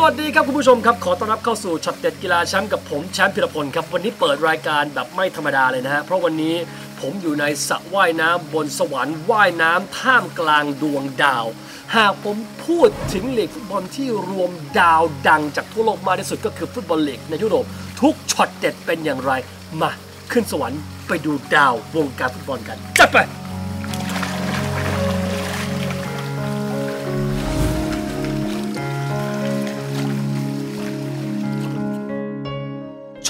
สวัสดีครับคุณผู้ชมครับ ขอต้อนรับเข้าสู่ช็อตเด็ดกีฬาแชมป์กับผมแชมป์พิรพลครับ วันนี้เปิดรายการแบบไม่ธรรมดาเลยนะฮะ เพราะวันนี้ผมอยู่ในสระว่ายน้ำบนสวรรค์ว่ายน้ำท่ามกลางดวงดาว หากผมพูดถึงลีกฟุตบอลที่รวมดาวดังจากทั่วโลกมากที่สุดก็คือฟุตบอลลีกในยุโรปทุกช็อตเด็ดเป็นอย่างไร มาขึ้นสวรรค์ไปดูดาววงการฟุตบอลกันจัดไป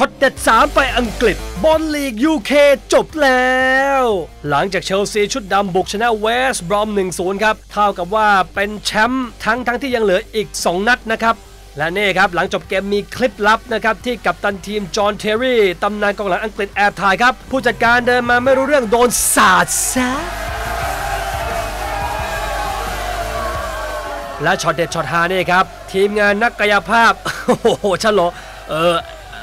ช็อตเด็ด 3 ไปอังกฤษ บอลลีก UK จบแล้ว หลังจากเชลซีชุดดำบุกชนะเวสต์บรอม 1-0 ครับ เท่ากับว่าเป็นแชมป์ทั้งทั้งที่ยังเหลืออีก 2 นัดนะครับและนี่ครับ หลังจบเกมมีคลิปลับนะครับ ที่กัปตันทีม จอห์นเทอร์รี่ตำนานกองหลังอังกฤษแอบถ่ายครับ ผู้จัดการเดินมาไม่รู้เรื่องโดนสาดแซะและช็อตเด็ดช็อตฮานี่ครับ ทีมงานนักกายภาพ โอ้โหฉลองเออ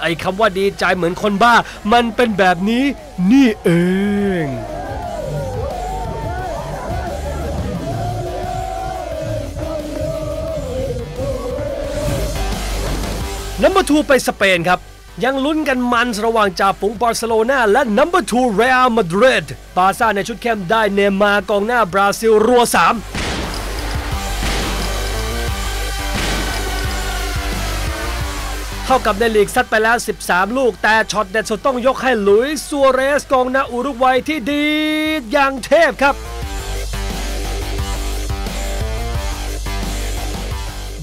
ไอคำว่าดีใจเหมือนคนบ้า มันเป็นแบบนี้นี่เองนัมเบอร์2ไปสเปนครับ ยังลุ้นกันมันระหว่างจ่าฝูงบาร์เซโลนาและนัมเบอร์2เรอัลมาดริดบาร์ซ่าในชุดเข้มได้เนมาร์กองหน้าบราซิลรัว3 เท่ากับในลีกซัดไปแล้ว 13 ลูก แต่ช็อตเด็ดสุดต้องยกให้หลุยส์ซัวเรสกองหน้าอุรุกวัยที่ดีอย่างเทพครับ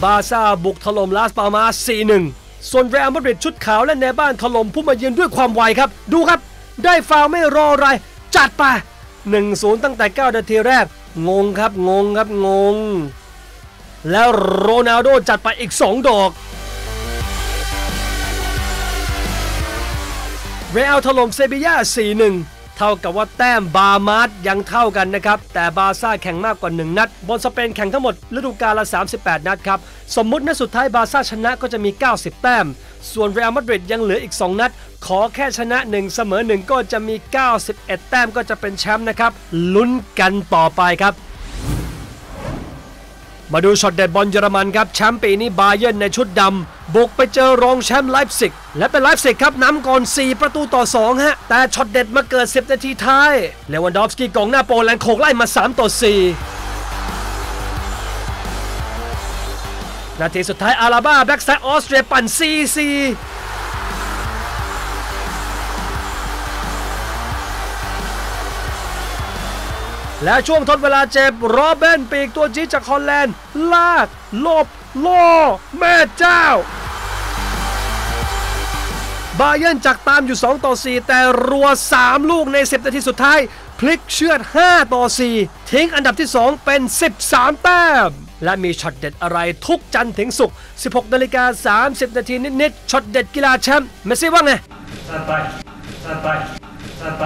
บาซ่าบุกถล่มลาสปามาส4-1 ส่วนเรอัลมาดริดชุดขาวและในบ้านถล่มผู้มาเยือนด้วยความไวครับ ดูครับ ได้ฟาวไม่รออะไร จัดไป 1-0 ตั้งแต่ 9 นาทีแรก งงครับ งงครับ งง แล้วโรนัลโดจัดไปอีก 2 ดอก เรอัลถล่มเซบีย่า 4-1 เท่ากับว่าแต้มบามาร์ยังเท่ากันนะครับ แต่บาซ่าแข่งมากกว่า 1 นัด บนสเปนแข่งทั้งหมดฤดูกาลละ 38 นัดครับ สมมุตินัดสุดท้ายบาซ่าชนะก็จะมี 90 แต้ม ส่วนเรอัลมาดริดยังเหลืออีก 2 นัด ขอแค่ชนะ 1 เสมอ 1 ก็จะมี 91 แต้มก็จะเป็นแชมป์นะครับ ลุ้นกันต่อไปครับ มาดูช็อตเด็ดบอลเยอรมันครับแชมป์ปีนี้บาเยิร์นในชุดดำบุกไปเจอรองแชมป์ไลฟ์ซิกและเป็นไลฟ์ซิกครับนำก่อน 4 ประตูต่อ 2 ฮะ แต่ช็อตเด็ดมาเกิด 10 นาทีท้ายเลวันดอฟสกี้กองหน้าโปแลนด์โขกไล่มา 3 ต่อ 4นาทีสุดท้ายอาราบ้าแบ็กซ้ายออสเตรียปั่น4-4 และช่วงทดเวลาเจ็บโรเบนปีกตัวจีจากฮอลแลนด์ ลากลบโล่อแม่เจ้า บาเยนจากตามอยู่ 2 ต่อ 4 แต่รัว 3 ลูกใน 10 นาทีสุดท้าย พลิกเชือด 5 ต่อ 4 ทิ้งอันดับที่ 2 เป็น 13 แต้ม และมีช็อตเด็ดอะไรทุกจันทร์ถึงศุกร์16 นาฬิกา 30 นาทีนิดๆช็อตเด็ดกีฬาแชมป์เมซี่ว่าไงจัดไปจัดไปจัดไป